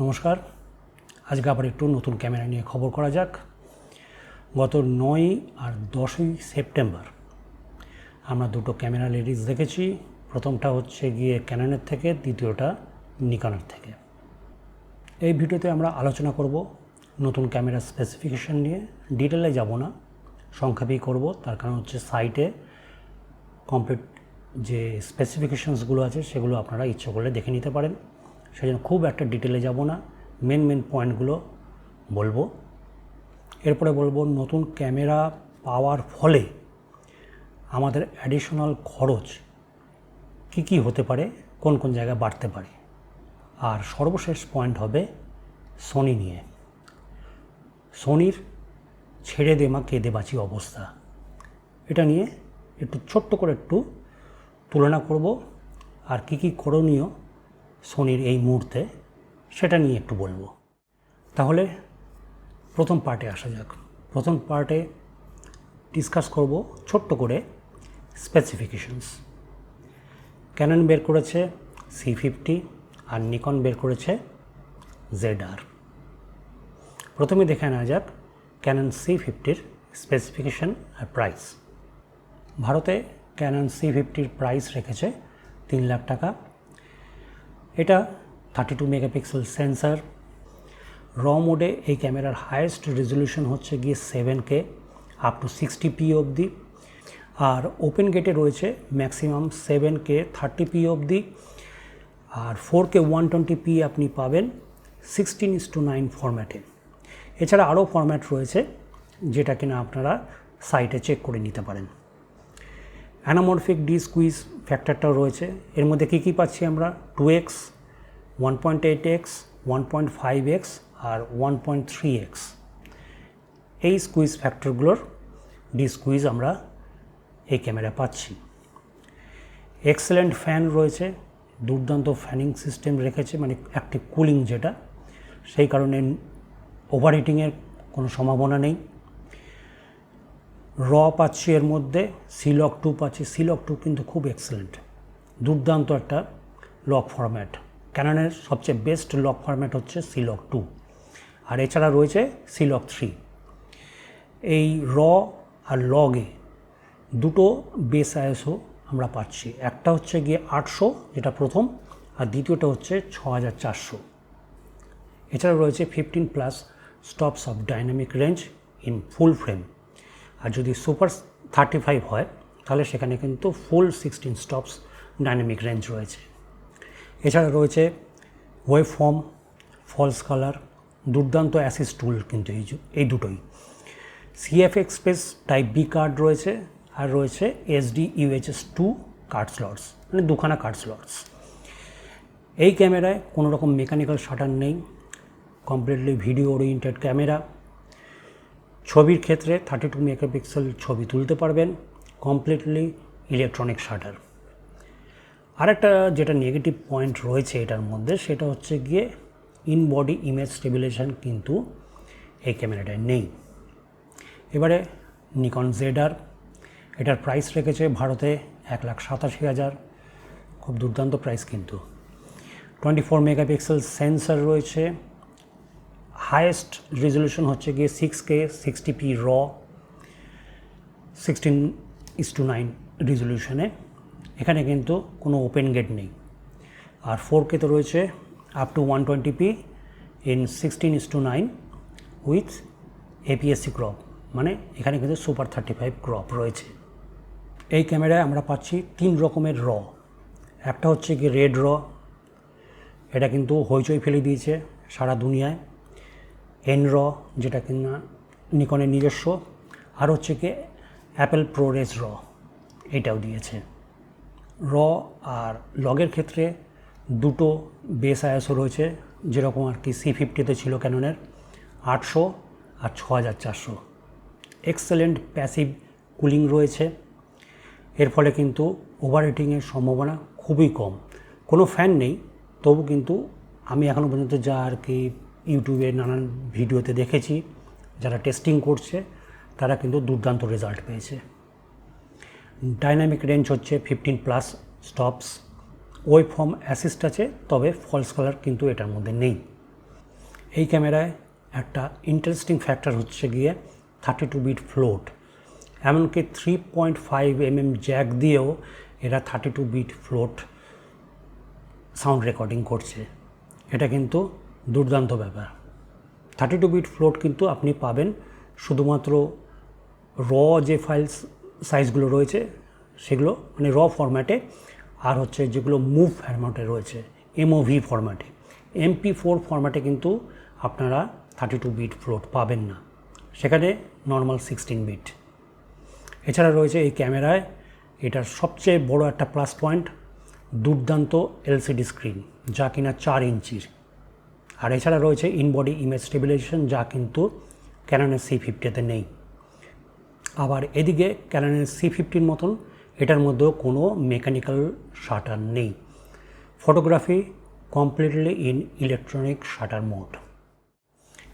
নমস্কার। আজকে আবার একটু নতুন ক্যামেরা নিয়ে খবর করা যাক। গত নয় আর দশই সেপ্টেম্বর আমরা দুটো ক্যামেরা লেডিস দেখেছি। প্রথমটা হচ্ছে গিয়ে ক্যাননের থেকে, দ্বিতীয়টা নিকনের থেকে। এই ভিডিওতে আমরা আলোচনা করব নতুন ক্যামেরা স্পেসিফিকেশন নিয়ে। ডিটেলে যাব না, সংক্ষেপেই করব। তার কারণ হচ্ছে সাইটে কমপ্লিট যে স্পেসিফিকেশনসগুলো আছে, সেগুলো আপনারা ইচ্ছে করলে দেখে নিতে পারেন। সেই জন্য খুব একটা ডিটেলে যাব না। মেন মেন পয়েন্টগুলো বলব। এরপরে বলব, নতুন ক্যামেরা পাওয়ার ফলে আমাদের অ্যাডিশনাল খরচ কি কি হতে পারে, কোন কোন জায়গায় বাড়তে পারে। আর সর্বশেষ পয়েন্ট হবে সোনি নিয়ে। সোনির ছেড়ে দে মা, কেঁদে বাঁচি অবস্থা। এটা নিয়ে একটু ছোট্ট করে একটু তুলনা করব। আর কি কি করণীয় সোনির এই মুহূর্তে, সেটা নিয়ে একটু বলব। তাহলে প্রথম পার্টে আসা যাক। প্রথম পার্টে ডিসকাস করব ছোট্ট করে স্পেসিফিকেশনস ক্যানন বের করেছে সি ফিফটি আর নিকন বের করেছে জেড আর প্রথমে দেখে নেওয়া যাক ক্যানন সি ফিফটির স্পেসিফিকেশন আর প্রাইস ভারতে ক্যানন সি ফিফটির প্রাইস রেখেছে তিন লাখ টাকা। এটা থার্টি টু মেগাপিক্সেল সেন্সার র মোডে এই ক্যামেরার হায়েস্ট রেজলিউশন হচ্ছে গিয়ে seven K up to sixty P অবধি। আর ওপেন গেটে রয়েছে maximum seven K thirty P অবধি। আর four K one twenty P আপনি পাবেন সিক্সটিন ইস টু নাইন ফরম্যাটে এছাড়া আরও ফরম্যাট রয়েছে যেটা কিনা আপনারা সাইটে চেক করে নিতে পারেন। অ্যানামরফিক ডি স্কুইজ ফ্যাক্টরটাও রয়েছে। এর মধ্যে কী কী পাচ্ছি আমরা? Two x one point eight x one point five x আর ওয়ান পয়েন্ট থ্রি এক্স এই স্কুইজ ফ্যাক্টরগুলোর ডি স্কুইজ আমরা এই ক্যামেরা পাচ্ছি। এক্সেলেন্ট ফ্যান রয়েছে। দুর্দান্ত ফ্যানিং সিস্টেম রেখেছে মানে অ্যাক্টিভ কুলিং যেটা। সেই কারণে ওভার হিটিংয়ের কোনো সম্ভাবনা নেই। র পাচ্ছি এর মধ্যে, সিলক টু পাচ্ছি সিলক টু কিন্তু খুব এক্সেলেন্ট দুর্দান্ত একটা লক ফরম্যাট ক্যাননের সবচেয়ে বেস্ট লক ফরম্যাট হচ্ছে সিলক টু। আর এছাড়া রয়েছে সিলক থ্রি। এই র আর লগে দুটো বেস আইএসও আমরা পাচ্ছি। একটা হচ্ছে গিয়ে আটশো, যেটা প্রথম, আর দ্বিতীয়টা হচ্ছে ছ হাজার চারশো। এছাড়া রয়েছে fifteen plus stops of dynamic range in full frame আর যদি সুপার থার্টি ফাইভ হয়, তাহলে সেখানে কিন্তু full sixteen stops dynamic range রয়েছে। এছাড়া রয়েছে ওয়েব ফর্ম ফলস কালার, দুর্দান্ত অ্যাসিস টুল কিন্তু এই এই দুটোই। CF express type B card রয়েছে, আর রয়েছে SD UHS two card slots মানে দুখানা কার্ড স্লটস। এই ক্যামেরায় কোনো রকম মেকানিক্যাল শাটার নেই, কমপ্লিটলি ভিডিও ওরিয়েন্টেড ক্যামেরা ছবির ক্ষেত্রে থার্টি টু মেগাপিক্সেল ছবি তুলতে পারবেন কমপ্লিটলি ইলেকট্রনিক শাটার আরেকটা যেটা নেগেটিভ পয়েন্ট রয়েছে এটার মধ্যে, সেটা হচ্ছে গিয়ে ইন বডি ইমেজ স্টেবিলাইজেশন কিন্তু এই ক্যামেরাটায় নেই। এবারে নিকন জেডার এটার প্রাইস রেখেছে ভারতে এক লাখ সাতাশি হাজার। খুব দুর্দান্ত প্রাইস কিন্তু। টোয়েন্টি ফোর মেগাপিক্সেল সেন্সার রয়েছে হায়েস্ট রেজলিউশন হচ্ছে গিয়ে সিক্স কে সিক্সটি পি র সিক্সটিন ইস টু নাইন রেজলিউশনে এখানে কিন্তু কোনো ওপেন গেট নেই। আর ফোর কে তো রয়েছে up to one twenty P in sixteen is to nine with APSC crop মানে এখানে কিন্তু সুপার থার্টি ফাইভ ক্রপ রয়েছে। এই ক্যামেরায় আমরা পাচ্ছি তিন রকমের র একটা হচ্ছে কি রেড র এটা কিন্তু হইচই ফেলে দিয়েছে সারা দুনিয়ায়। এন র যেটা কিনা নিকনের নিজস্ব, আর হচ্ছে কি অ্যাপেল প্রোরেস র এটাও দিয়েছে। র আর লগের ক্ষেত্রে দুটো বেস আয়াসও রয়েছে, যেরকম আর কি সি ফিফটিতে ছিল ক্যাননের আটশো আর ছ হাজার চারশো। এক্সেলেন্ট প্যাসিভ কুলিং রয়েছে। এর ফলে কিন্তু ওভার হিটিংয়ের সম্ভাবনা খুবই কম। কোনো ফ্যান নেই, তবু কিন্তু আমি এখনও পর্যন্ত যা আর কি ইউটিউবে নানান ভিডিওতে দেখেছি, যারা টেস্টিং করছে, তারা কিন্তু দুর্দান্ত রেজাল্ট পেয়েছে। ডাইনামিক রেঞ্জ হচ্ছে fifteen plus stops waveform assist আছে, তবে ফলস কালার কিন্তু এটার মধ্যে নেই। এই ক্যামেরায় একটা ইন্টারেস্টিং ফ্যাক্টর হচ্ছে গিয়ে থার্টি টু বিট ফ্লোট এমনকি three point five M M jack দিয়েও এরা thirty two bit float sound recording করছে। এটা কিন্তু দুর্দান্ত ব্যাপার। থার্টি টু বিট ফ্লোট কিন্তু আপনি পাবেন। শুধুমাত্র র যে ফাইলস সাইজগুলো রয়েছে, সেগুলো মানে র ফরম্যাটে আর হচ্ছে যেগুলো মুভ ফরম্যাটে রয়েছে এমওভি ফরম্যাটে এমপি ফোর ফরম্যাটে কিন্তু আপনারা থার্টি টু বিট ফ্লোট পাবেন না। সেখানে নর্মাল সিক্সটিন বিট এছাড়া রয়েছে এই ক্যামেরায়, এটার সবচেয়ে বড় একটা প্লাস পয়েন্ট দুর্দান্ত এলসিডি স্ক্রিন যা কিনা চার ইঞ্চির। আর এছাড়া রয়েছে ইনবডি ইমেজ স্টেবিলাইজেশন যা কিন্তু ক্যাননের সি ফিফটিতে নেই। আবার এদিকে ক্যাননের সি ফিফটির মতন এটার মধ্যেও কোনো মেকানিক্যাল শাটার নেই। Photography completely in electronic shutter mode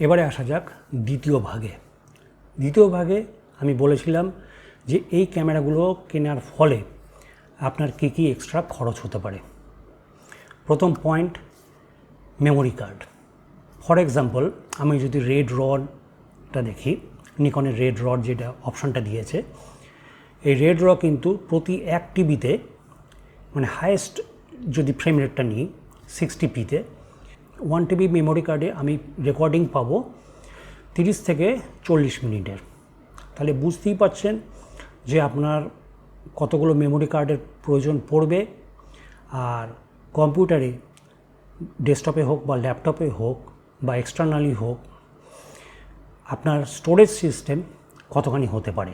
এবারে আসা যাক দ্বিতীয় ভাগে। দ্বিতীয় ভাগে আমি বলেছিলাম যে এই ক্যামেরাগুলো কেনার ফলে আপনার কী কী এক্সট্রা খরচ হতে পারে। প্রথম point memory card for example আমি যদি রেড রডটা দেখি, নিকনের রেড রড যেটা অপশানটা দিয়েছে, এই রেড র কিন্তু প্রতি এক টিভিতে মানে হায়েস্ট যদি ফ্রেম রেটটা নিই সিক্সটি পিতে ওয়ান টিবি মেমোরি কার্ডে আমি রেকর্ডিং পাবো তিরিশ থেকে চল্লিশ মিনিটের। তাহলে বুঝতেই পাচ্ছেন যে আপনার কতগুলো মেমোরি কার্ডের প্রয়োজন পড়বে, আর কম্পিউটারে ডেস্কটপে হোক বা ল্যাপটপে হোক বা এক্সটার্নালি হোক, আপনার স্টোরেজ সিস্টেম কতখানি হতে পারে?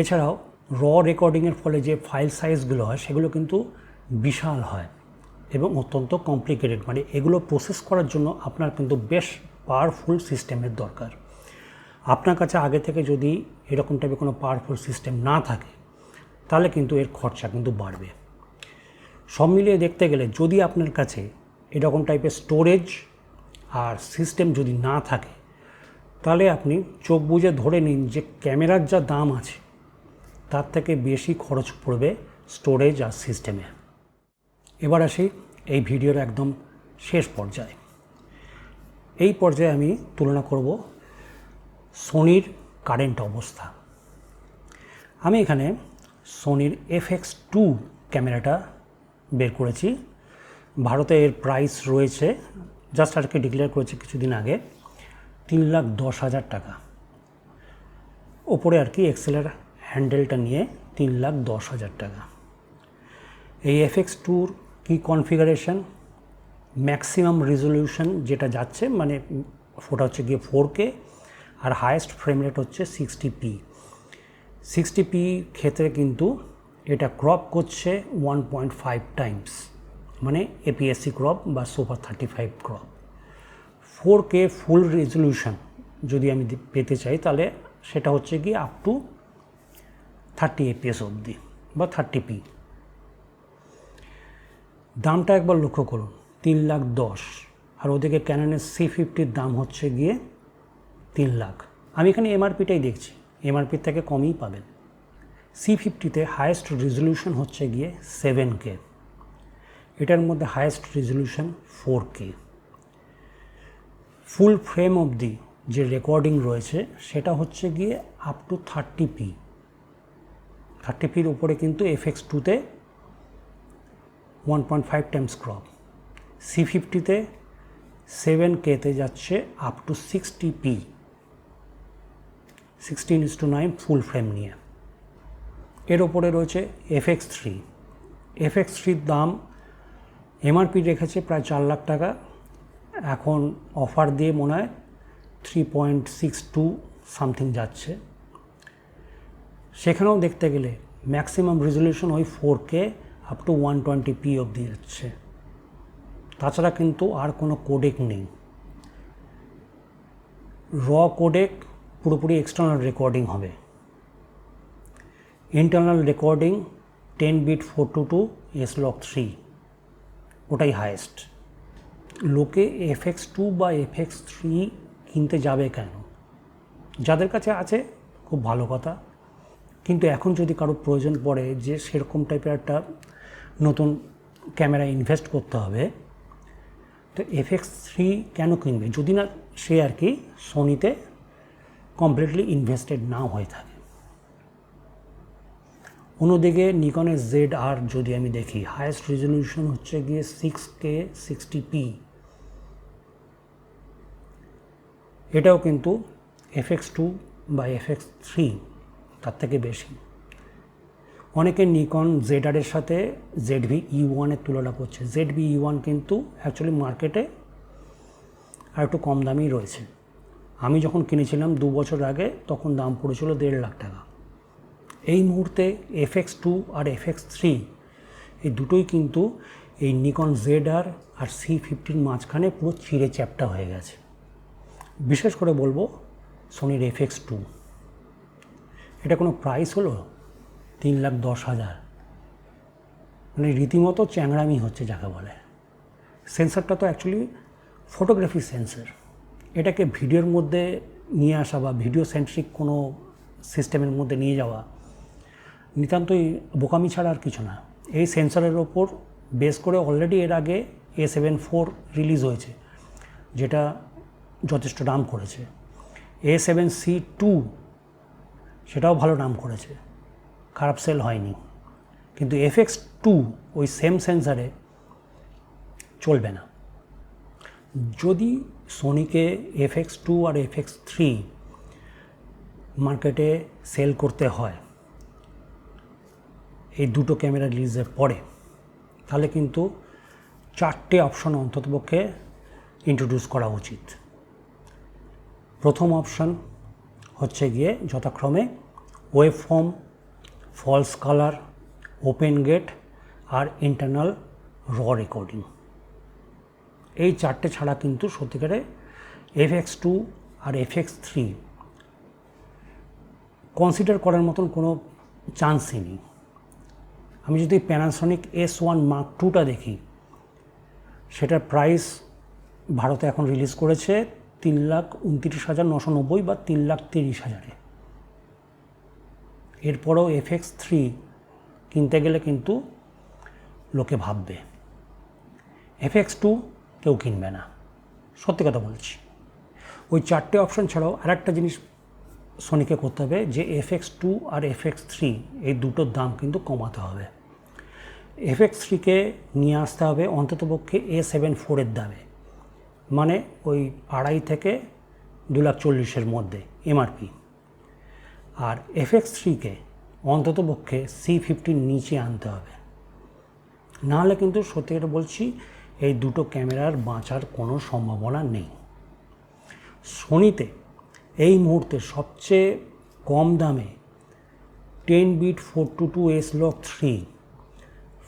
এছাড়াও র রেকর্ডিংয়ের ফলে যে ফাইল সাইজগুলো হয়, সেগুলো কিন্তু বিশাল হয় এবং অত্যন্ত কমপ্লিকেটেড মানে এগুলো প্রসেস করার জন্য আপনার কিন্তু বেশ পাওয়ারফুল সিস্টেমের দরকার। আপনার কাছে আগে থেকে যদি এরকম টাইপের কোনো পাওয়ারফুল সিস্টেম না থাকে, তাহলে কিন্তু এর খরচা কিন্তু বাড়বে। সব মিলিয়ে দেখতে গেলে যদি আপনার কাছে এরকম টাইপের স্টোরেজ আর সিস্টেম যদি না থাকে, তাহলে আপনি চোখ বুঝে ধরে নিন যে ক্যামেরার যা দাম আছে, তার থেকে বেশি খরচ পড়বে স্টোরেজ আর সিস্টেমে এবার আসি এই ভিডিওর একদম শেষ পর্যায়ে। এই পর্যায়ে আমি তুলনা করব সোনির কারেন্ট অবস্থা। আমি এখানে সোনির এফ এক্স টু ক্যামেরাটা বের করেছি। ভারতে এর প্রাইস রয়েছে জাস্ট আজকে ডিক্লেয়ার করেছে কিছুদিন আগে, তিন লাখ দশ হাজার টাকা। ওপরে আর কি এক্সেলের হ্যান্ডেলটা নিয়ে তিন লাখ দশ হাজার টাকা। এই এফএক্স টুর কি কনফিগারেশন ম্যাক্সিমাম রেজলিউশন যেটা যাচ্ছে মানে ফোটা হচ্ছে গিয়ে ফোর কে আর হায়েস্ট ফ্রেম রেট হচ্ছে সিক্সটি পি সিক্সটি পি ক্ষেত্রে কিন্তু এটা ক্রপ করছে ওয়ান পয়েন্ট ফাইভ টাইমস মানে এপিএসসি ক্রপ বা super thirty five crop four K full resolution যদি আমি পেতে চাই তাহলে সেটা হচ্ছে কি আপ টু থার্টি এপিএস অবধি বা থার্টি পি দামটা একবার লক্ষ্য করুন, তিন লাখ দশ। আর ওদিকে ক্যাননের সি ফিফটির দাম হচ্ছে গিয়ে তিন লাখ। আমি এখানে এমআরপিটাই দেখছি এমআরপির থেকে কমই পাবেন। সি ফিফটিতে হায়েস্ট রেজলিউশন হচ্ছে গিয়ে সেভেন কে এটার মধ্যে highest resolution four K full frame অবধি যে রেকর্ডিং রয়েছে, সেটা হচ্ছে গিয়ে up to thirty P thirty পির উপরে কিন্তু এফ এক্স টুতে one point five times crop C ফিফটিতে seven কেতে যাচ্ছে up to sixty P sixteen is to nine full frame নিয়ে। এর ওপরে রয়েছে F X three F X থ্রির দাম এমআরপি রেখেছে প্রায় চার লাখ টাকা। এখন অফার দিয়ে মনে হয় three point six two something যাচ্ছে। সেখানেও দেখতে গেলে ম্যাক্সিমাম রেজলিউশন ওই four K up to one twenty P অবধি যাচ্ছে। তাছাড়া কিন্তু আর কোনো কোডেক নেই। র কোডেক পুরোপুরি এক্সটার্নাল রেকর্ডিং হবে। Internal recording ten bit four two two S log three ওটাই হায়েস্ট লোকে এফএক্স টু বা এফএক্স থ্রি কিনতে যাবে কেন? যাদের কাছে আছে, খুব ভালো কথা। কিন্তু এখন যদি কারও প্রয়োজন পড়ে যে সেরকম টাইপের একটা নতুন ক্যামেরা ইনভেস্ট করতে হবে, তো তো এফএক্স থ্রি কেন কিনবে? যদি না সে আর কি সোনিতে কমপ্লিটলি ইনভেস্টেড না হয়ে থাকে। অন্যদিকে নিকনের জেড আর যদি আমি দেখি হায়েস্ট রেজলিউশন হচ্ছে গিয়ে সিক্স কে সিক্সটি পি এটাও কিন্তু এফএক্স টু বা এফএক্স থ্রি তার থেকে বেশি। অনেকে নিকন জেড আরের সাথে জেড ভি ই ওয়ানের তুলনা করছে। জেড ভি ই ওয়ান কিন্তু অ্যাকচুয়ালি মার্কেটে আর একটু কম দামেই রয়েছে। আমি যখন কিনেছিলাম দু বছর আগে, তখন দাম পড়েছিল দেড় লাখ টাকা। এই মুহূর্তে এফএক্স টু আর এফ এক্স থ্রি এই দুটোই কিন্তু এই নিকন জেড আর আর সি ফিফটির মাঝখানে পুরো চিড়ে চ্যাপটা হয়ে গেছে। বিশেষ করে বলব সোনির এফএক্স টু এটা কোনো প্রাইস হলো? তিন লাখ দশ হাজার। মানে রীতিমতো চ্যাংড়ামি হচ্ছে যাকে বলে। সেন্সারটা তো অ্যাকচুয়ালি ফটোগ্রাফি সেন্সার এটাকে ভিডিওর মধ্যে নিয়ে আসা বা ভিডিও সেন্ট্রিক কোনো সিস্টেমের মধ্যে নিয়ে যাওয়া নিতান্তই বোকামি ছাড়া আর কিছু না। এই সেন্সরের ওপর বেস করে অলরেডি এর আগে এ সেভেন ফোর রিলিজ হয়েছে, যেটা যথেষ্ট নাম করেছে। এ সেভেন সি টু সেটাও ভালো নাম করেছে, খারাপ সেল হয়নি। কিন্তু এফএক্স টু ওই সেম সেন্সারে চলবে না। যদি সোনিকে এফএক্স টু আর এফএক্স থ্রি মার্কেটে সেল করতে হয় এই দুটো ক্যামেরা রিলিজের পরে, তাহলে কিন্তু চারটে অপশন অন্ততপক্ষে ইন্ট্রোডিউস করা উচিত। প্রথম অপশন হচ্ছে গিয়ে যথাক্রমে waveform false colour open gate আর ইন্টারনাল র রেকর্ডিং এই চারটে ছাড়া কিন্তু সত্যিকারে এফ এক্স টু আর এফ এক্স থ্রি কনসিডার করার মতন কোনো চান্সই নেই। আমি যদি প্যানাসনিক এস ওয়ান মার্ক টুটা দেখি, সেটার প্রাইস ভারতে এখন রিলিজ করেছে তিন লাখ উনত্রিশ হাজার নশো নব্বই বা তিন লাখ তিরিশ হাজারে। এরপরেও এফএক্স থ্রি কিনতে গেলে কিন্তু লোকে ভাববে এফএক্স টু কেউ কিনবে না। সত্যি কথা বলছি। ওই চারটে অপশন ছাড়াও আরেকটা জিনিস সোনিকে করতে হবে যে এফএক্স টু আর এফএক্স থ্রি এই দুটোর দাম কিন্তু কমাতে হবে। এফএক্স থ্রিকে নিয়ে আসতে হবে অন্ততপক্ষে এ সেভেন ফোরের দামে। মানে ওই আড়াই থেকে দু লাখ চল্লিশের মধ্যে এমআরপি আর এফএক্স থ্রিকে অন্ততপক্ষে সি ফিফটির নিচে আনতে হবে। নাহলে কিন্তু সত্যি এটা বলছি, এই দুটো ক্যামেরার বাঁচার কোনো সম্ভাবনা নেই। সোনিতে এই মুহূর্তে সবচেয়ে কম দামে ten bit four two two S log three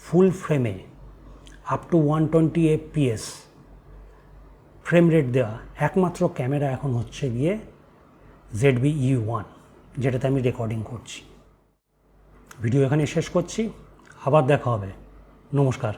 full ফ্রেমে up to one twenty FPS frame rate দেওয়া একমাত্র ক্যামেরা এখন হচ্ছে গিয়ে জেড বি ইউ ওয়ান যেটাতে আমি রেকর্ডিং করছি। ভিডিও এখানে শেষ করছি। আবার দেখা হবে। নমস্কার।